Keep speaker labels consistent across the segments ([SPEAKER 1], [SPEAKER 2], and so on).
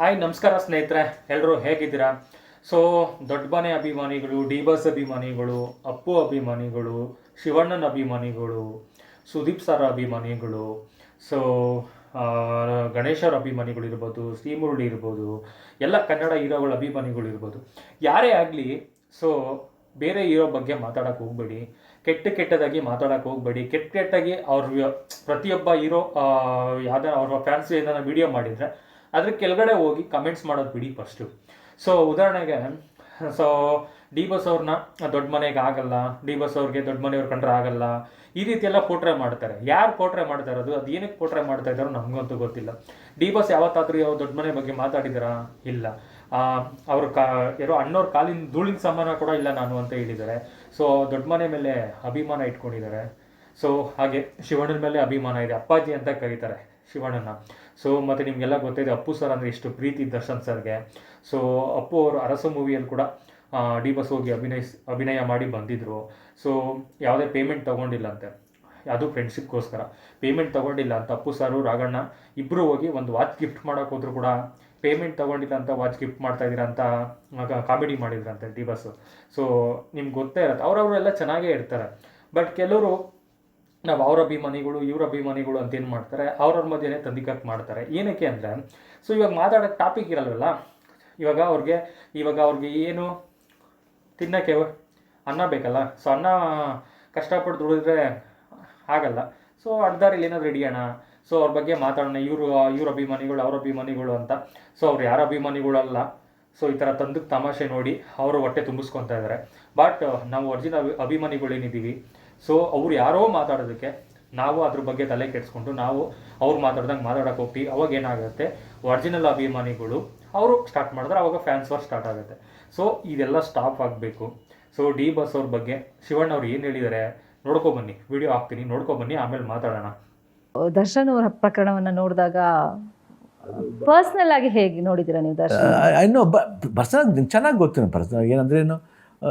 [SPEAKER 1] Hi, ನಮಸ್ಕಾರ ಸ್ನೇಹಿತರೆ. ಎಲ್ಲರೂ ಹೇಗಿದ್ದೀರಾ? ಸೊ ದೊಡ್ಡ ಮನೆ ಅಭಿಮಾನಿಗಳು ಡಿ ಬಸ್ ಅಭಿಮಾನಿಗಳು, ಅಪ್ಪು ಅಭಿಮಾನಿಗಳು, ಶಿವಣ್ಣನ ಅಭಿಮಾನಿಗಳು, ಸುದೀಪ್ ಸರ್ ಅಭಿಮಾನಿಗಳು ಸೊ ಗಣೇಶರ ಅಭಿಮಾನಿಗಳು ಇರ್ಬೋದು, ಶ್ರೀಮುರುಳಿ ಇರ್ಬೋದು, ಎಲ್ಲ ಕನ್ನಡ ಹೀರೋಗಳ ಅಭಿಮಾನಿಗಳು ಇರ್ಬೋದು. ಯಾರೇ ಆಗಲಿ ಸೊ ಬೇರೆ ಹೀರೋ ಬಗ್ಗೆ ಮಾತಾಡೋಕೆ ಹೋಗ್ಬೇಡಿ. ಕೆಟ್ಟ ಕೆಟ್ಟದಾಗಿ ಮಾತಾಡೋಕೆ ಹೋಗ್ಬೇಡಿ. ಕೆಟ್ಟ ಕೆಟ್ಟಾಗಿ ಅವ್ರ ಪ್ರತಿಯೊಬ್ಬ ಹೀರೋ ಯಾವುದೇ ಅವ್ರ ಫ್ಯಾನ್ಸ್ ಏನಾರ ವಿಡಿಯೋ ಮಾಡಿದರೆ ಅದ್ರ ಕೆಳಗಡೆ ಹೋಗಿ ಕಮೆಂಟ್ಸ್ ಮಾಡೋದು ಬಿಡಿ ಫಸ್ಟು ಸೊ ಉದಾಹರಣೆಗೆ ಸೊ ಡಿ ಬಸ್ ಅವ್ರನ್ನ ದೊಡ್ಡ ಮನೆಗೆ ಆಗಲ್ಲ ಡಿ ಬಸ್ ಅವ್ರಿಗೆ ದೊಡ್ಡ ಮನೆಯವ್ರು ಕಂಡ್ರೆ ಆಗಲ್ಲ, ಈ ರೀತಿ ಎಲ್ಲ ಪೋಟ್ರೆ ಮಾಡ್ತಾರೆ. ಯಾರು ಪೋಟ್ರೆ ಮಾಡ್ತಾ ಇರೋದು ಅದು ಏನಕ್ಕೆ ಪೋಟ್ರೆ ಮಾಡ್ತಾ ಇದ್ದಾರೋ ನಮಗಂತೂ ಗೊತ್ತಿಲ್ಲ. ಡಿ ಬಸ್ ಯಾವತ್ತಾದ್ರೂ ಯಾವ ದೊಡ್ಡ ಮನೆ ಬಗ್ಗೆ ಮಾತಾಡಿದಾರಾ? ಇಲ್ಲ. ಅವ್ರ ಕಾ, ಯಾರೋ ಅಣ್ಣವ್ರ ಕಾಲಿನ ಧೂಳಿನ ಸಮಾನ ಕೂಡ ಇಲ್ಲ ನಾನು ಅಂತ ಹೇಳಿದ್ದಾರೆ ಸೊ ದೊಡ್ಡ ಮನೆ ಮೇಲೆ ಅಭಿಮಾನ ಇಟ್ಕೊಂಡಿದ್ದಾರೆ ಸೊ ಹಾಗೆ ಶಿವಣ್ಣನ ಮೇಲೆ ಅಭಿಮಾನ ಇದೆ. ಅಪ್ಪಾಜಿ ಅಂತ ಕರೀತಾರೆ. ಶಿವಣ್ಣನ. ಸೊ ಮತ್ತು ನಿಮಗೆಲ್ಲ ಗೊತ್ತಿದೆ, ಅಪ್ಪು ಸರ್ ಅಂದರೆ ಎಷ್ಟು ಪ್ರೀತಿ ದರ್ಶನ್ ಸರ್ಗೆ ಸೊ ಅಪ್ಪು ಅವರು ಅರಸು ಮೂವಿಯಲ್ಲಿ ಕೂಡ ಡಿ ಬಸ್ ಹೋಗಿ ಅಭಿನಯಿಸ್ ಅಭಿನಯ ಮಾಡಿ ಬಂದಿದ್ದರು ಸೊ ಯಾವುದೇ ಪೇಮೆಂಟ್ ತೊಗೊಂಡಿಲ್ಲಂತೆ. ಅದು ಫ್ರೆಂಡ್ಶಿಪ್ಗೋಸ್ಕರ ಪೇಮೆಂಟ್ ತೊಗೊಂಡಿಲ್ಲ ಅಂತ ಅಪ್ಪು ಸಾರು ರಾಘಣ್ಣ ಇಬ್ಬರು ಹೋಗಿ ಒಂದು ವಾಚ್ ಗಿಫ್ಟ್ ಮಾಡೋಕೆ ಹೋದ್ರು ಕೂಡ ಪೇಮೆಂಟ್ ತೊಗೊಂಡಿಲ್ಲ ಅಂತ ವಾಚ್ ಗಿಫ್ಟ್ ಮಾಡ್ತಾ ಇದ್ದೀರಾ ಅಂತ ಕಾಮಿಡಿ ಮಾಡಿದ್ರಂತೆ ಡಿ ಬಸ್ಸು ಸೊ ನಿಮ್ಗೆ ಗೊತ್ತೇ ಇರತ್ತೆ. ಅವ್ರವರೆಲ್ಲ ಚೆನ್ನಾಗೇ ಇರ್ತಾರೆ. ಬಟ್ ಕೆಲವರು ನಾವು ಅವರ ಅಭಿಮಾನಿಗಳು, ಇವ್ರ ಅಭಿಮಾನಿಗಳು ಅಂತ ಏನು ಮಾಡ್ತಾರೆ, ಅವ್ರವ್ರ ಮಧ್ಯೆನೇ ತಂದಿಕಕ್ಕೆ ಮಾಡ್ತಾರೆ. ಏನಕ್ಕೆ ಅಂದರೆ ಸೊ ಇವಾಗ ಮಾತಾಡೋಕ್ಕೆ ಟಾಪಿಕ್ ಇರಲ್ವಲ್ಲ? ಇವಾಗ ಅವ್ರಿಗೆ ಇವಾಗ ಅವ್ರಿಗೆ ಏನು ತಿನ್ನೋಕ್ಕೆ ಅನ್ನ ಬೇಕಲ್ಲ? ಸೊ ಅನ್ನ ಕಷ್ಟಪಟ್ಟು ದುಡಿದ್ರೆ ಆಗಲ್ಲ. ಸೊ ಅಡ್ದಾರಿಲಿ ಏನಾದ್ರು ಹಿಡಿಯೋಣ ಸೊ ಅವ್ರ ಬಗ್ಗೆ ಮಾತಾಡೋಣ. ಇವರು, ಇವ್ರ ಅಭಿಮಾನಿಗಳು, ಅವ್ರ ಅಭಿಮಾನಿಗಳು ಅಂತ. ಸೊ ಅವ್ರು ಯಾರ ಅಭಿಮಾನಿಗಳಲ್ಲ ಸೊ ಈ ಥರ ತಂದಕ್ಕೆ ತಮಾಷೆ ನೋಡಿ ಅವರು ಹೊಟ್ಟೆ ತುಂಬಿಸ್ಕೊತಾ ಇದ್ದಾರೆ ಬಟ್ ನಾವು ಒರಿಜಿನಲ್ ಅಭಿಮಾನಿಗಳೇನಿದ್ದೀವಿ. ಸೊ ಅವ್ರು ಯಾರೋ ಮಾತಾಡೋದಕ್ಕೆ ನಾವು ಅದ್ರ ಬಗ್ಗೆ ತಲೆ ಕೆಡಿಸ್ಕೊಂಡು ನಾವು ಅವ್ರು ಮಾತಾಡ್ದಂಗೆ ಮಾತಾಡಕ್ಕೆ ಹೋಗ್ತೀವಿ. ಅವಾಗ ಏನಾಗುತ್ತೆ? ಒರಿಜಿನಲ್ ಅಭಿಮಾನಿಗಳು ಅವರು ಸ್ಟಾರ್ಟ್ ಮಾಡಿದ್ರೆ ಅವಾಗ ಫ್ಯಾನ್ಸ್ ವಾರ್ ಸ್ಟಾರ್ಟ್ ಆಗುತ್ತೆ. ಸೊ ಇದೆಲ್ಲ ಸ್ಟಾಪ್ ಆಗಬೇಕು. ಸೊ ಡಿ ಬಸ್ ಅವ್ರ ಬಗ್ಗೆ ಶಿವಣ್ಣ ಅವ್ರು ಏನು ಹೇಳಿದ್ದಾರೆ ನೋಡ್ಕೊ ಬನ್ನಿ. ವಿಡಿಯೋ ಹಾಕ್ತೀನಿ. ನೋಡ್ಕೊ ಬನ್ನಿ. ಆಮೇಲೆ ಮಾತಾಡೋಣ.
[SPEAKER 2] ದರ್ಶನ್ ಅವರ ಪ್ರಕರಣವನ್ನು ನೋಡಿದಾಗ ಪರ್ಸ್ನಲ್ ಆಗಿ ಹೇಗೆ ನೋಡಿದ್ದೀರಾ ನೀವು ದರ್ಶನ್?
[SPEAKER 3] ಇನ್ನೂ ಬ ಪರ್ಸನಲ್ ಚೆನ್ನಾಗಿ ಗೊತ್ತು ಪರ್ಸನಲ್ ಏನಂದ್ರೆ ಏನು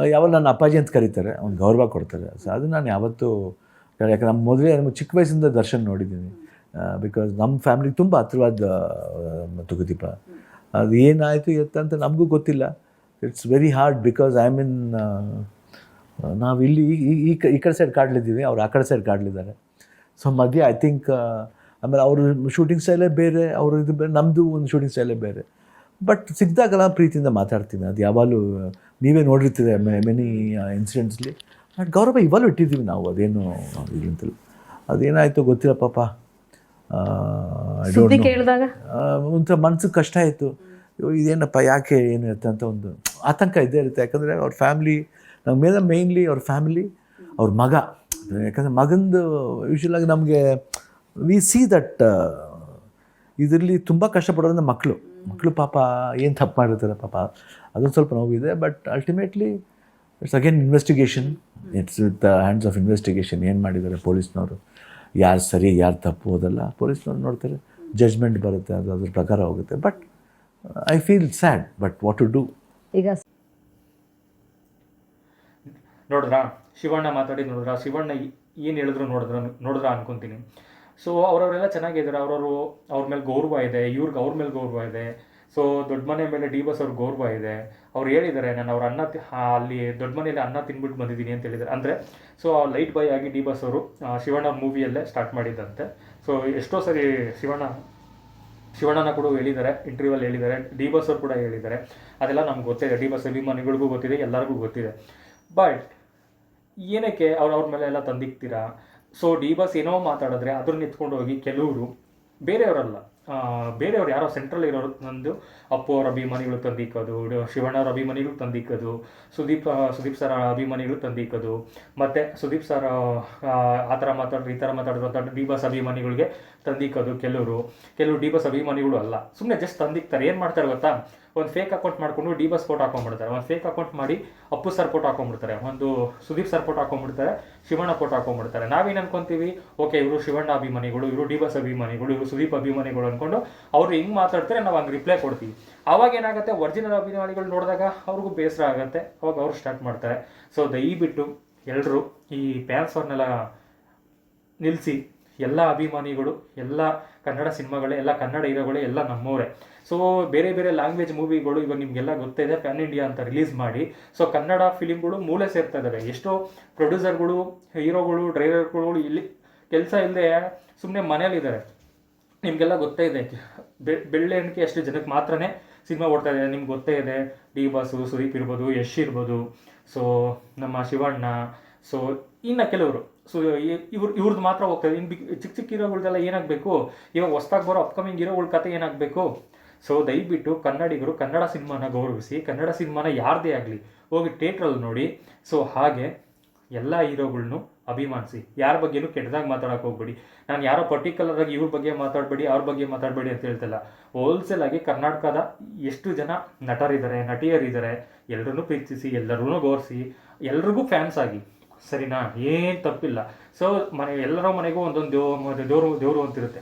[SPEAKER 3] ಯಾವಾಗ ನನ್ನ ಅಪ್ಪಾಜಿ ಅಂತ ಕರೀತಾರೆ. ಅವ್ನು ಗೌರವ ಕೊಡ್ತಾರೆ. ಸೊ ಅದು ನಾನು ಯಾವತ್ತೂ ಯಾಕಂದ್ರೆ ನಮ್ಮ ಮೊದಲೇ ನಮ್ಮ ಚಿಕ್ಕ ವಯಸ್ಸಿಂದ ದರ್ಶನ್ ನೋಡಿದ್ದೀನಿ. ಬಿಕಾಸ್ ನಮ್ಮ ಫ್ಯಾಮಿಲಿಗೆ ತುಂಬ ಹತ್ರವಾದ ತುಗುದೀಪ ಅದು ಏನಾಯಿತು ಎತ್ತಂತ ನಮಗೂ ಗೊತ್ತಿಲ್ಲ. It's very hard because I mean ನಾವು ಇಲ್ಲಿ ಈ- ಈ ಕಡೆ ಸೈಡ್ ಕಾಡ್ಲಿದ್ದೀವಿ. ಅವ್ರು ಆ ಕಡೆ ಸೈಡ್ ಕಾಡ್ಲಿದ್ದಾರೆ. ಸೊ ಮಧ್ಯೆ ಐ ಥಿಂಕ್ ಆಮೇಲೆ ಅವರು ಶೂಟಿಂಗ್ ಸ್ಟೈಲೇ ಬೇರೆ, ಅವರು ಇದು ಬೇರೆ ನಮ್ಮದು ಒಂದು ಶೂಟಿಂಗ್ ಸ್ಟೈಲೇ ಬೇರೆ. ಬಟ್ ಸಿಕ್ಕಿದಾಗೆಲ್ಲ ಪ್ರೀತಿಯಿಂದ ಮಾತಾಡ್ತೀನಿ. ಅದು ಯಾವಾಗಲೂ ನೀವೇ ನೋಡಿರ್ತೀರ ಮೆನಿ ಇನ್ಸಿಡೆಂಟ್ಸ್ಲಿ ಬಟ್ ಗೌರವ ಇವಾಗಲೂ ಇಟ್ಟಿದ್ದೀವಿ ನಾವು. ಅದೇನು ಇಲ್ಲಂತಲ್ಲ ಅದೇನಾಯಿತು ಗೊತ್ತಿಲ್ಲ ಪಾಪ. ಒಂಥರ ಮನ್ಸಿಗೆ ಕಷ್ಟ ಆಯಿತು. ಇದೇನಪ್ಪ ಯಾಕೆ ಏನು ಇರುತ್ತೆ ಅಂತ ಒಂದು ಆತಂಕ ಇದ್ದೇ ಇರುತ್ತೆ. ಯಾಕಂದರೆ ಅವ್ರ ಫ್ಯಾಮ್ಲಿ ನಮ್ಮ ಮೇಲೆ ಮೇಯ್ನ್ಲಿ ಅವ್ರ ಫ್ಯಾಮಿಲಿ ಅವ್ರ ಮಗ. ಯಾಕಂದರೆ ಮಗಂದು ಯೂಶ್ವಲಾಗಿ ನಮಗೆ ವಿ ಸಿ ದಟ್ ಇದರಲ್ಲಿ ತುಂಬ ಕಷ್ಟಪಡೋದ್ರಿಂದ ಮಕ್ಕಳು ಮಕ್ಕಳು ಪಾಪ ಏನು ತಪ್ಪು ಮಾಡಿರ್ತಾರೆ ಪಾಪ ಅದೊಂದು ಸ್ವಲ್ಪ ನೋವಿದೆ but ultimately it's again investigation it's with the hands of investigation ಏನು ಮಾಡಿದ್ದಾರೆ ಪೊಲೀಸ್ನವರು? ಯಾರು ಸರಿ ಯಾರು ತಪ್ಪು ಅದೆಲ್ಲ ಪೊಲೀಸ್ನವ್ರು ನೋಡ್ತಾರೆ. ಜಜ್ಮೆಂಟ್ ಬರುತ್ತೆ ಅದು ಅದ್ರ ಪ್ರಕಾರ ಹೋಗುತ್ತೆ. But I feel sad but what to do
[SPEAKER 2] ಈಗ
[SPEAKER 1] ನೋಡಿದ್ರಾ? ಶಿವಣ್ಣ ಮಾತಾಡಿ ನೋಡಿದ್ರಾ? ಶಿವಣ್ಣ ಏನು ಹೇಳಿದ್ರು ನೋಡಿದ್ರ ನೋಡಿದ್ರ ಅನ್ಕೊಂತೀನಿ. ಸೊ ಅವ್ರವರೆಲ್ಲ ಚೆನ್ನಾಗಿದ್ದಾರೆ. ಅವ್ರವರು ಅವ್ರ ಮೇಲೆ ಗೌರವ ಇದೆ. ಇವ್ರಿಗೆ ಅವ್ರ ಮೇಲೆ ಗೌರವ ಇದೆ. ಸೊ ದೊಡ್ಡ ಮನೆ ಮೇಲೆ ಡಿ ಬಸ್ ಅವ್ರ ಗೌರವ ಇದೆ. ಅವ್ರು ಹೇಳಿದ್ದಾರೆ ನಾನು ಅವ್ರ ಅನ್ನ ಅಲ್ಲಿ ದೊಡ್ಡ ಮನೆಯಲ್ಲಿ ಅನ್ನ ತಿನ್ಬಿಟ್ಟು ಬಂದಿದ್ದೀನಿ ಅಂತ ಹೇಳಿದ್ದಾರೆ ಅಂದರೆ ಸೊ ಲೈಟ್ ಬಾಯ್ ಆಗಿ ಡಿ ಬಸ್ ಅವರು ಶಿವಣ್ಣ ಮೂವಿಯಲ್ಲೇ ಸ್ಟಾರ್ಟ್ ಮಾಡಿದ್ದಂತೆ ಸೊ ಎಷ್ಟೋ ಸರಿ ಶಿವಣ್ಣ, ಶಿವಣ್ಣನ ಕೂಡ ಹೇಳಿದ್ದಾರೆ ಇಂಟರ್ವ್ಯೂವಲ್ಲಿ ಹೇಳಿದ್ದಾರೆ ಡಿ ಬಸ್ ಅವ್ರು ಕೂಡ ಹೇಳಿದ್ದಾರೆ ಅದೆಲ್ಲ ನಮ್ಗೆ ಗೊತ್ತಿದೆ ಡಿ ಬಸ್ ಅಭಿಮಾನಿಗಳಿಗೂ ಗೊತ್ತಿದೆ, ಎಲ್ಲರಿಗೂ ಗೊತ್ತಿದೆ. ಬಟ್ ಏನಕ್ಕೆ ಅವ್ರು ಅವ್ರ ಮೇಲೆ ಎಲ್ಲ ತಂದಿಕ್ತೀರಾ? ಸೊ ಡಿ ಬಸ್ ಏನೋ ಮಾತಾಡಿದ್ರೆ ಅದ್ರ ನಿಂತ್ಕೊಂಡು ಹೋಗಿ ಕೆಲವರು, ಬೇರೆಯವರಲ್ಲ ಬೇರೆಯವ್ರು ಯಾರೋ ಸೆಂಟ್ರಲ್ ಇರೋರು ನಂದು ಅಪ್ಪು ಅವ್ರ ಅಭಿಮಾನಿಗಳು ತಂದಿಕ್ಕೋದು ಡ- ಶಿವಣ್ಣ ಅವ್ರ ಅಭಿಮಾನಿಗಳು ತಂದಿಕ್ಕೋದು ಸುದೀಪ್ ಸುದೀಪ್ ಸರ್ ಅಭಿಮಾನಿಗಳು ತಂದಿಕ್ಕೋದು ಮತ್ತು ಸುದೀಪ್ ಸರ್ ಆ ಥರ ಮಾತಾಡ್ರಿ, ಈ ಥರ ಮಾತಾಡಿದ್ರು ಡಿ ಬಸ್ ಅಭಿಮಾನಿಗಳಿಗೆ ತಂದಿಕ್ಕೋದು ಕೆಲವರು. ಕೆಲವರು ಡಿ ಬಸ್ ಅಭಿಮಾನಿಗಳು ಅಲ್ಲ. ಸುಮ್ಮನೆ ಜಸ್ಟ್ ತಂದಿಕ್ತಾರೆ. ಏನು ಮಾಡ್ತಾರೆ ಗೊತ್ತಾ? ಒಂದು ಫೇಕ್ ಅಕೌಂಟ್ ಮಾಡ್ಕೊಂಡು ಡಿ ಬಸ್ ಫೋಟೋ ಹಾಕೊಂಡ್ಬಿಡ್ತಾರೆ. ಒಂದು ಫೇಕ್ ಅಕೌಂಟ್ ಮಾಡಿ ಅಪ್ಪು ಸರ್ ಫೋಟೋ ಹಾಕೊಂಡ್ಬಿಡ್ತಾರೆ. ಒಂದು ಸುದೀಪ್ ಸರ್ ಫೋಟೋ ಹಾಕೊಂಡ್ಬಿಡ್ತಾರೆ. ಶಿವಣ್ಣ ಫೋಟೋ ಹಾಕೊಂಡ್ಬಿಡ್ತಾರೆ. ನಾವೇನು ಅನ್ಕೊಂತೀವಿ? ಓಕೆ, ಇವರು ಶಿವಣ್ಣ ಅಭಿಮಾನಿಗಳು, ಇವರು ಡಿ ಬಸ್ ಅಭಿಮಾನಿಗಳು, ಇವರು ಸುದೀಪ್ ಅಭಿಮಾನಿಗಳು ಅಂದ್ಕೊಂಡು ಅವ್ರು ಹಿಂಗೆ ಮಾತಾಡ್ತಾರೆ, ನಾವು ಹಂಗೆ ರಿಪ್ಲೈ ಕೊಡ್ತೀವಿ. ಅವಾಗ ಏನಾಗುತ್ತೆ? ಒರಿಜಿನಲ್ ಅಭಿಮಾನಿಗಳು ನೋಡಿದಾಗ ಅವ್ರಿಗೂ ಬೇಸರ ಆಗುತ್ತೆ. ಅವಾಗ ಅವರು ಸ್ಟಾರ್ಟ್ ಮಾಡ್ತಾರೆ. ಸೊ ದಯವಿಟ್ಟು ಎಲ್ಲರೂ ಈ ಪ್ಯಾನ್ಸ್ ಅವ್ರನ್ನೆಲ್ಲ ನಿಲ್ಲಿಸಿ ಎಲ್ಲ ಅಭಿಮಾನಿಗಳು, ಎಲ್ಲ ಕನ್ನಡ ಸಿನಿಮಾಗಳೇ, ಎಲ್ಲ ಕನ್ನಡ ಹೀರೋಗಳೇ, ಎಲ್ಲ ನಮ್ಮವರೇ. ಸೊ ಬೇರೆ ಬೇರೆ ಲ್ಯಾಂಗ್ವೇಜ್ ಮೂವಿಗಳು ಇವಾಗ ನಿಮಗೆಲ್ಲ ಗೊತ್ತಿದೆ ಪ್ಯಾನ್ ಇಂಡಿಯಾ ಅಂತ ರಿಲೀಸ್ ಮಾಡಿ. ಸೊ ಕನ್ನಡ ಫಿಲಿಮ್ಗಳು ಮೂಲೆ ಸೇರ್ತಾ ಇದ್ದಾವೆ ಎಷ್ಟೋ ಪ್ರೊಡ್ಯೂಸರ್ಗಳು ಹೀರೋಗಳು ಡ್ರೈವರ್ಗಳು ಇಲ್ಲಿ ಕೆಲಸ ಇಲ್ಲದೆ ಸುಮ್ಮನೆ ಮನೇಲಿದ್ದಾರೆ ನಿಮಗೆಲ್ಲ ಗೊತ್ತೇ ಇದೆ. ಬೆಳ್ಳೆ ಎಣಿಕೆ ಅಷ್ಟು ಜನಕ್ಕೆ ಮಾತ್ರನೇ ಸಿನಿಮಾ ಓಡ್ತಾ ಇದೆ. ನಿಮ್ಗೆ ಗೊತ್ತೇ ಇದೆ. ಡಿ ಬಾಸು, ಸುದೀಪ್ ಇರ್ಬೋದು, ಯಶ್ ಇರ್ಬೋದು. ಸೊ ನಮ್ಮ ಶಿವಣ್ಣ ಸೊ ಇನ್ನು ಕೆಲವರು. ಸೊ ಇವ್ರು ಇವ್ರದ್ದು ಮಾತ್ರ ಹೋಗ್ತದೆ ಇನ್ನು ಚಿಕ್ಕ ಚಿಕ್ಕ ಹೀರೋಗಳ್ದೆಲ್ಲ ಏನಾಗಬೇಕು? ಇವಾಗ ಹೊಸ್ದಾಗಿ ಬರೋ ಅಪ್ಕಮಿಂಗ್ ಹೀರೋಗಳ ಕತೆ ಏನಾಗಬೇಕು? ಸೊ ದಯವಿಟ್ಟು ಕನ್ನಡಿಗರು ಕನ್ನಡ ಸಿನಿಮಾನ ಗೌರವಿಸಿ, ಕನ್ನಡ ಸಿನಿಮಾನ ಯಾರದೇ ಆಗಲಿ ಹೋಗಿ ಥಿಯೇಟ್ರಲ್ಲಿ ನೋಡಿ. ಸೊ ಹಾಗೆ ಎಲ್ಲ ಹೀರೋಗಳ್ನು ಅಭಿಮಾನಿಸಿ. ಯಾರ ಬಗ್ಗೆನೂ ಕೆಟ್ಟದಾಗಿ ಮಾತಾಡೋಕೆ ಹೋಗ್ಬೇಡಿ. ನಾನು ಯಾರೋ ಪರ್ಟಿಕ್ಯುಲರ್ ಆಗಿ ಇವ್ರ ಬಗ್ಗೆ ಮಾತಾಡಬೇಡಿ, ಅವ್ರ ಬಗ್ಗೆ ಮಾತಾಡಬೇಡಿ ಅಂತ ಹೇಳ್ತಿಲ್ಲ. ಹೋಲ್ಸೇಲ್ ಆಗಿ ಕರ್ನಾಟಕದ ಎಷ್ಟು ಜನ ನಟರಿದ್ದಾರೆ, ನಟಿಯರಿದ್ದಾರೆ ಎಲ್ಲರನ್ನೂ ಪ್ರೀತಿಸಿ ಎಲ್ಲರೂ ಗೌರಿಸಿ ಎಲ್ರಿಗೂ ಫ್ಯಾನ್ಸ್ ಆಗಿ. ಸರಿನಾ? ಏನು ತಪ್ಪಿಲ್ಲ. ಸೊ ಮನೆ, ಎಲ್ಲರ ಮನೆಗೂ ಒಂದೊಂದು ದೇವ್ ದೇವರು ದೇವರು ಅಂತಿರುತ್ತೆ.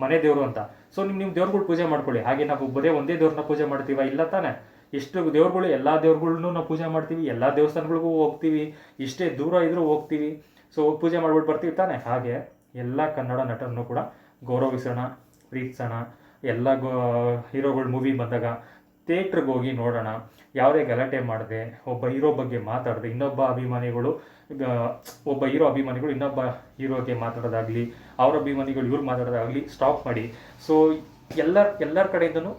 [SPEAKER 1] ಮನೆ ದೇವರು ಅಂತ. ಸೊ ನಿಮ್ಮ ನಿಮ್ಮ ದೇವ್ರುಗಳು ಪೂಜೆ ಮಾಡ್ಕೊಳ್ಳಿ. ಹಾಗೆ ನಾವು ಬರೇ ಒಂದೇ ದೇವ್ರನ್ನ ಪೂಜೆ ಮಾಡ್ತೀವ ಇಲ್ಲ ತಾನೆ? ಇಷ್ಟು ದೇವ್ರುಗಳು, ಎಲ್ಲ ದೇವ್ರುಗಳ್ನು ನಾವು ಪೂಜೆ ಮಾಡ್ತೀವಿ, ಎಲ್ಲ ದೇವಸ್ಥಾನಗಳಿಗೂ ಹೋಗ್ತೀವಿ, ಇಷ್ಟೇ ದೂರ ಇದ್ರೂ ಹೋಗ್ತೀವಿ. ಸೊ ಪೂಜೆ ಮಾಡ್ಬಿಟ್ಟು ಬರ್ತೀವಿ ತಾನೆ? ಹಾಗೆ ಎಲ್ಲ ಕನ್ನಡ ನಟರನ್ನು ಕೂಡ ಗೌರವಿಸೋಣ, ಪ್ರೀತಿಸೋಣ. ಎಲ್ಲ ಗೋ, ಹೀರೋಗಳು ಮೂವಿ ಬಂದಾಗ ಥಿಯೇಟ್ರಿಗೆ ಹೋಗಿ ನೋಡೋಣ, ಯಾವುದೇ ಗಲಾಟೆ ಮಾಡದೆ, ಒಬ್ಬ ಹೀರೋ ಬಗ್ಗೆ ಮಾತಾಡದೆ, ಇನ್ನೊಬ್ಬ ಅಭಿಮಾನಿಗಳು ಒಬ್ಬ ಹೀರೋ ಅಭಿಮಾನಿಗಳು ಇನ್ನೊಬ್ಬ ಹೀರೋಗೆ ಮಾತಾಡೋದಾಗಲಿ, ಅವ್ರ ಅಭಿಮಾನಿಗಳು ಇವ್ರು ಮಾತಾಡೋದಾಗಲಿ ಸ್ಟಾಪ್ ಮಾಡಿ. ಸೊ ಎಲ್ಲರ ಎಲ್ಲರ ಕಡೆಯಿಂದನೂ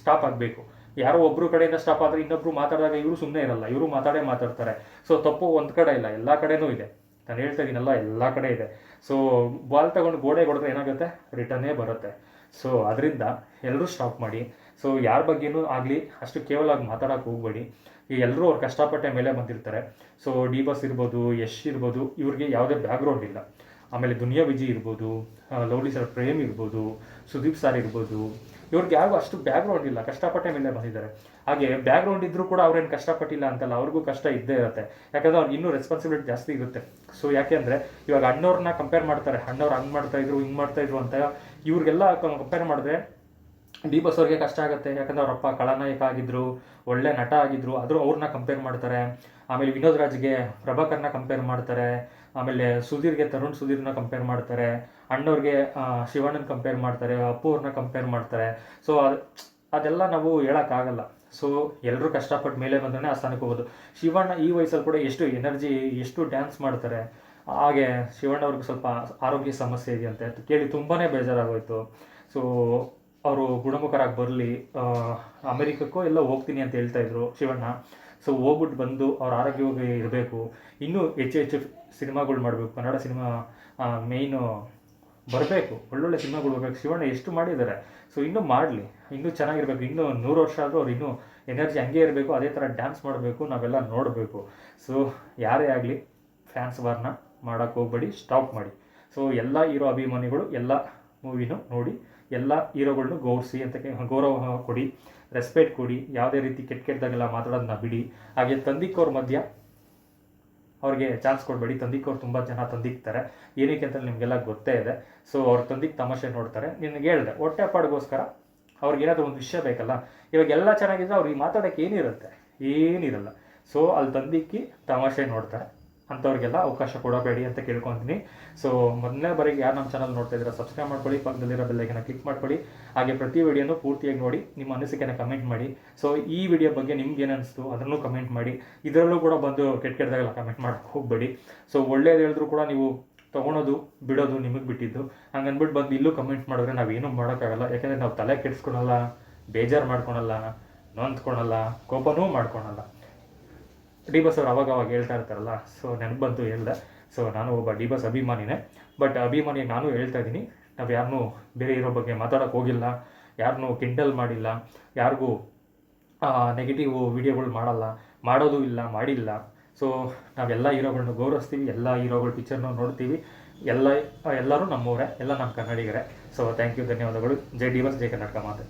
[SPEAKER 1] ಸ್ಟಾಪ್ ಆಗಬೇಕು. ಯಾರೋ ಒಬ್ಬರು ಕಡೆಯಿಂದ ಸ್ಟಾಪ್ ಆದರೆ ಇನ್ನೊಬ್ರು ಮಾತಾಡಿದಾಗ ಇವರು ಸುಮ್ಮನೆ ಇರಲ್ಲ, ಇವರು ಮಾತಾಡೇ ಮಾತಾಡ್ತಾರೆ. ಸೊ ತಪ್ಪು ಒಂದು ಕಡೆ ಇಲ್ಲ, ಎಲ್ಲ ಕಡೆನೂ ಇದೆ. ನಾನು ಹೇಳ್ತಾ ಇದ್ದೀನಲ್ಲ ಎಲ್ಲ ಕಡೆ ಇದೆ. ಸೊ ಬಾಲ್ ತಗೊಂಡು ಗೋಡೆ ಹೊಡೆದ್ರೆ ಏನಾಗುತ್ತೆ? ರಿಟರ್ನೇ ಬರುತ್ತೆ. ಸೊ ಅದರಿಂದ ಎಲ್ಲರೂ ಸ್ಟಾಪ್ ಮಾಡಿ. ಸೊ ಯಾರ ಬಗ್ಗೆನೂ ಆಗಲಿ, ಅಷ್ಟು ಕೇವಲವಾಗಿ ಮಾತಾಡೋಕೆ ಹೋಗಬೇಡಿ. ಎಲ್ಲರೂ ಅವ್ರು ಕಷ್ಟಪಟ್ಟೆ ಮೇಲೆ ಬಂದಿರ್ತಾರೆ. ಸೊ ಡಿ ಬಸ್ ಇರ್ಬೋದು, ಯಶ್ ಇರ್ಬೋದು, ಇವ್ರಿಗೆ ಯಾವುದೇ ಬ್ಯಾಕ್ಗ್ರೌಂಡ್ ಇಲ್ಲ. ಆಮೇಲೆ ದುನಿಯಾ ವಿಜಿ ಇರ್ಬೋದು ಲವ್ಲಿ ಸರ್ ಪ್ರೇಮ್ ಇರ್ಬೋದು, ಸುದೀಪ್ ಸರ್ ಇರ್ಬೋದು, ಇವ್ರಿಗೆ ಯಾರಿಗೂ ಅಷ್ಟು ಬ್ಯಾಕ್ಗ್ರೌಂಡ್ ಇಲ್ಲ, ಕಷ್ಟಪಟ್ಟೆ ಮೇಲೆ ಬಂದಿದ್ದಾರೆ. ಹಾಗೆ ಬ್ಯಾಕ್ಗ್ರೌಂಡ್ ಇದ್ದರೂ ಕೂಡ ಅವ್ರೇನು ಕಷ್ಟಪಟ್ಟಿಲ್ಲ ಅಂತಲ್ಲ, ಅವ್ರಿಗೂ ಕಷ್ಟ ಇದ್ದೇ ಇರುತ್ತೆ. ಯಾಕಂದ್ರೆ ಅವ್ರಿಗೆ ಇನ್ನೂ ರೆಸ್ಪಾನ್ಸಿಬಿಲಿಟಿ ಜಾಸ್ತಿ ಇರುತ್ತೆ. ಸೊ ಯಾಕೆ ಅಂದರೆ ಇವಾಗ ಅಣ್ಣವ್ರನ್ನ ಕಂಪೇರ್ ಮಾಡ್ತಾರೆ. ಅಣ್ಣವ್ರು ಹಂಗೆ ಮಾಡ್ತಾ ಇದ್ರು, ಹಿಂಗೆ ಮಾಡ್ತಾ ಇದ್ರು ಅಂತ ಇವ್ರಿಗೆಲ್ಲ ಕಂಪೇರ್ ಮಾಡಿದ್ರೆ ಡಿ ಬಸ್ ಅವ್ರಿಗೆ ಕಷ್ಟ ಆಗುತ್ತೆ, ಯಾಕಂದ್ರೆ ಅವರಪ್ಪ ಖಳನಾಯಕ ಆಗಿದ್ರು, ಒಳ್ಳೆ ನಟ ಆಗಿದ್ರು, ಆದರೂ ಅವ್ರನ್ನ ಕಂಪೇರ್ ಮಾಡ್ತಾರೆ. ಆಮೇಲೆ ವಿನೋದ್ ರಾಜ್ಗೆ ಪ್ರಭಾಕರ್ನ ಕಂಪೇರ್ ಮಾಡ್ತಾರೆ. ಆಮೇಲೆ ಸುಧೀರ್ಗೆ ತರುಣ್ ಸುಧೀರ್ನ ಕಂಪೇರ್ ಮಾಡ್ತಾರೆ. ಅಣ್ಣವ್ರಿಗೆ ಶಿವಣ್ಣನ ಕಂಪೇರ್ ಮಾಡ್ತಾರೆ, ಅಪ್ಪು ಅವ್ರನ್ನ ಕಂಪೇರ್ ಮಾಡ್ತಾರೆ. ಸೊ ಅದು, ಅದೆಲ್ಲ ನಾವು ಹೇಳೋಕ್ಕಾಗಲ್ಲ. ಸೊ ಎಲ್ಲರೂ ಕಷ್ಟಪಟ್ಟು ಮೇಲೆ ಬಂದ್ರೆ ಆ ಸ್ಥಾನಕ್ಕೆ ಹೋಗೋದು. ಶಿವಣ್ಣ ಈ ವಯಸ್ಸಲ್ಲಿ ಕೂಡ ಎಷ್ಟು ಎನರ್ಜಿ, ಎಷ್ಟು ಡ್ಯಾನ್ಸ್ ಮಾಡ್ತಾರೆ. ಹಾಗೆ ಶಿವಣ್ಣ ಅವ್ರಿಗೆ ಸ್ವಲ್ಪ ಆರೋಗ್ಯ ಸಮಸ್ಯೆ ಇದೆಯಂತೆ ಕೇಳಿ ತುಂಬಾ ಬೇಜಾರಾಗೋಯ್ತು. ಸೊ ಅವರು ಗುಣಮುಖರಾಗಿ ಬರಲಿ ಅಮೆರಿಕಕ್ಕೋ ಎಲ್ಲ ಹೋಗ್ತೀನಿ ಅಂತ ಹೇಳ್ತಾ ಇದ್ರು ಶಿವಣ್ಣ. ಸೊ ಹೋಗ್ಬಿಟ್ಟು ಬಂದು ಅವ್ರ ಆರೋಗ್ಯವಾಗಿ ಇರಬೇಕು. ಇನ್ನೂ ಹೆಚ್ಚು ಹೆಚ್ಚು ಸಿನಿಮಾಗಳು ಮಾಡಬೇಕು. ಕನ್ನಡ ಸಿನಿಮಾ ಮೇಯ್ನು ಬರಬೇಕು. ಒಳ್ಳೊಳ್ಳೆ ಸಿನಿಮಾಗಳು ಬರಬೇಕು ಶಿವಣ್ಣ ಎಷ್ಟು ಮಾಡಿದ್ದಾರೆ ಸೊ ಇನ್ನೂ ಮಾಡಲಿ. ಇನ್ನೂ ಚೆನ್ನಾಗಿರ್ಬೇಕು. ಇನ್ನೂ ನೂರು ವರ್ಷ ಆದರೂ ಅವ್ರು ಇನ್ನೂ ಎನರ್ಜಿ ಹಂಗೆ ಇರಬೇಕು. ಅದೇ ಥರ ಡ್ಯಾನ್ಸ್ ಮಾಡಬೇಕು. ನಾವೆಲ್ಲ ನೋಡಬೇಕು. ಸೊ ಯಾರೇ ಆಗಲಿ ಫ್ಯಾನ್ಸ್ ವಾರ್ನ ಮಾಡೋಕ್ಕೆ ಹೋಗ್ಬೇಡಿ. ಸ್ಟಾಪ್ ಮಾಡಿ. ಸೊ ಎಲ್ಲ ಹೀರೋ ಅಭಿಮಾನಿಗಳು ಎಲ್ಲ ಮೂವಿನೂ ನೋಡಿ ಎಲ್ಲ ಹೀರೋಗಳ್ನು ಗೌರಿಸಿ ಅಂತ ಗೌರವ ಕೊಡಿ ರೆಸ್ಪೆಕ್ಟ್ ಕೊಡಿ, ಯಾವುದೇ ರೀತಿ ಕೆಟ್ಟ ಕೆಟ್ಟದಾಗೆಲ್ಲ ಮಾತಾಡೋದನ್ನ ಬಿಡಿ. ಹಾಗೆ ತಂದಿಕ್ಕವ್ರ ಮಧ್ಯ ಅವ್ರಿಗೆ ಚಾನ್ಸ್ ಕೊಡಬೇಡಿ. ತಂದಿಕ್ಕವ್ರು ತುಂಬ ಜನ ತಂದಿಕ್ತಾರೆ ಏನಕ್ಕೆ ಅಂತ ನಿಮಗೆಲ್ಲ ಗೊತ್ತೇ ಇದೆ. ಸೊ ಅವ್ರ ತಂದಿಕ್ಕೆ ತಮಾಷೆ ನೋಡ್ತಾರೆ. ನಿನಗೆ ಹೇಳಿದೆ, ಹೊಟ್ಟೆ ಪಾಡಿಗೋಸ್ಕರ ಅವ್ರಿಗೆ ಏನಾದರೂ ಒಂದು ವಿಷಯ ಬೇಕಲ್ಲ? ಇವಾಗ ಎಲ್ಲ ಚೆನ್ನಾಗಿದ್ರೆ ಅವ್ರಿಗೆ ಮಾತಾಡೋಕ್ಕೆ ಏನಿರುತ್ತೆ? ಏನಿರಲ್ಲ. ಸೊ ಅಲ್ಲಿ ತಂದಿಕ್ಕಿ ತಮಾಷೆ ನೋಡ್ತಾರೆ. ಅಂಥವ್ರಿಗೆಲ್ಲ ಅವಕಾಶ ಕೊಡಬೇಡಿ ಅಂತ ಕೇಳ್ಕೊತೀನಿ. ಸೊ ಮೊದಲನೇ ಬಾರಿಗೆ ಯಾರು ನಮ್ಮ ಚಾನಲ್ ನೋಡ್ತಾ ಇದ್ದೀರಾ ಸಬ್ಸ್ಕ್ರೈಬ್ ಮಾಡ್ಕೊಳ್ಳಿ, ಪಕ್ಕದಲ್ಲಿರೋ ಬೆಲ್ಲೈಕನ್ನ ಕ್ಲಿಕ್ ಮಾಡ್ಕೊಳ್ಳಿ. ಹಾಗೆ ಪ್ರತಿ ವಿಡಿಯೋನು ಪೂರ್ತಿಯಾಗಿ ನೋಡಿ, ನಿಮ್ಮ ಅನಿಸಿಕೆನ ಕಮೆಂಟ್ ಮಾಡಿ. ಸೊ ಈ ವಿಡಿಯೋ ಬಗ್ಗೆ ನಿಮ್ಗೆ ಏನು ಅನಿಸ್ತು ಅದನ್ನು ಕಮೆಂಟ್ ಮಾಡಿ. ಇದರಲ್ಲೂ ಕೂಡ ಬಂದು ಕೆಟ್ಟ ಕೆಟ್ಟದಾಗೆಲ್ಲ ಕಮೆಂಟ್ ಮಾಡೋಕ್ಕೆ ಹೋಗಬೇಡಿ. ಸೊ ಒಳ್ಳೇದು ಹೇಳಿದ್ರು ಕೂಡ ನೀವು ತೊಗೊಳೋದು, ಬಿಡೋದು ನಿಮಗೆ ಬಿಟ್ಟಿದ್ದು. ಹಂಗೆ ಅಂದ್ಬಿಟ್ಟು ಬಂದು ಇಲ್ಲೂ ಕಮೆಂಟ್ ಮಾಡಿದ್ರೆ ನಾವೇನು ಮಾಡೋಕ್ಕಾಗಲ್ಲ. ಯಾಕೆಂದರೆ ನಾವು ತಲೆ ಕೆಡಿಸ್ಕೊಳಲ್ಲ, ಬೇಜಾರು ಮಾಡ್ಕೊಳಲ್ಲ, ನೊಂದ್ಕೊಳಲ್ಲ, ಕೋಪನೂ ಮಾಡ್ಕೊಳಲ್ಲ. ಡಿ ಬಸ್ ಅವ್ರು ಅವಾಗ ಅವಾಗ ಹೇಳ್ತಾ ಇರ್ತಾರಲ್ಲ, ಸೊ ನೆನಪು ಬಂತು ಹೇಳ್ದೆ. ಸೊ ನಾನು ಒಬ್ಬ ಡಿ ಬಸ್ ಅಭಿಮಾನಿನೇ, ಬಟ್ ಅಭಿಮಾನಿ ನಾನು ಹೇಳ್ತಾ ಇದ್ದೀನಿ, ನಾವು ಯಾರನ್ನೂ ಬೇರೆ ಇರೋ ಬಗ್ಗೆ ಮಾತಾಡೋಕೆ ಹೋಗಿಲ್ಲ ಯಾರನ್ನೂ ಕಿಂಡಲ್ ಮಾಡಿಲ್ಲ, ಯಾರಿಗೂ ನೆಗೆಟಿವ್ ವಿಡಿಯೋಗಳು ಮಾಡಲ್ಲ, ಮಾಡೋದು ಇಲ್ಲ, ಮಾಡಿಲ್ಲ. ಸೊ ನಾವೆಲ್ಲ ಹೀರೋಗಳನ್ನ ಗೌರವಿಸ್ತೀವಿ, ಎಲ್ಲ ಹೀರೋಗಳ ಪಿಕ್ಚರ್ನ ನೋಡ್ತೀವಿ, ಎಲ್ಲ, ಎಲ್ಲರೂ ನಮ್ಮವರೇ ಎಲ್ಲ ನಮ್ಮ ಕನ್ನಡಿಗರೇ. ಸೊ ಥ್ಯಾಂಕ್ ಯು ಧನ್ಯವಾದಗಳು. ಜೈ ಡಿ ಬಸ್, ಜೈ ಕರ್ನಾಟಕ ಮಾತೆ.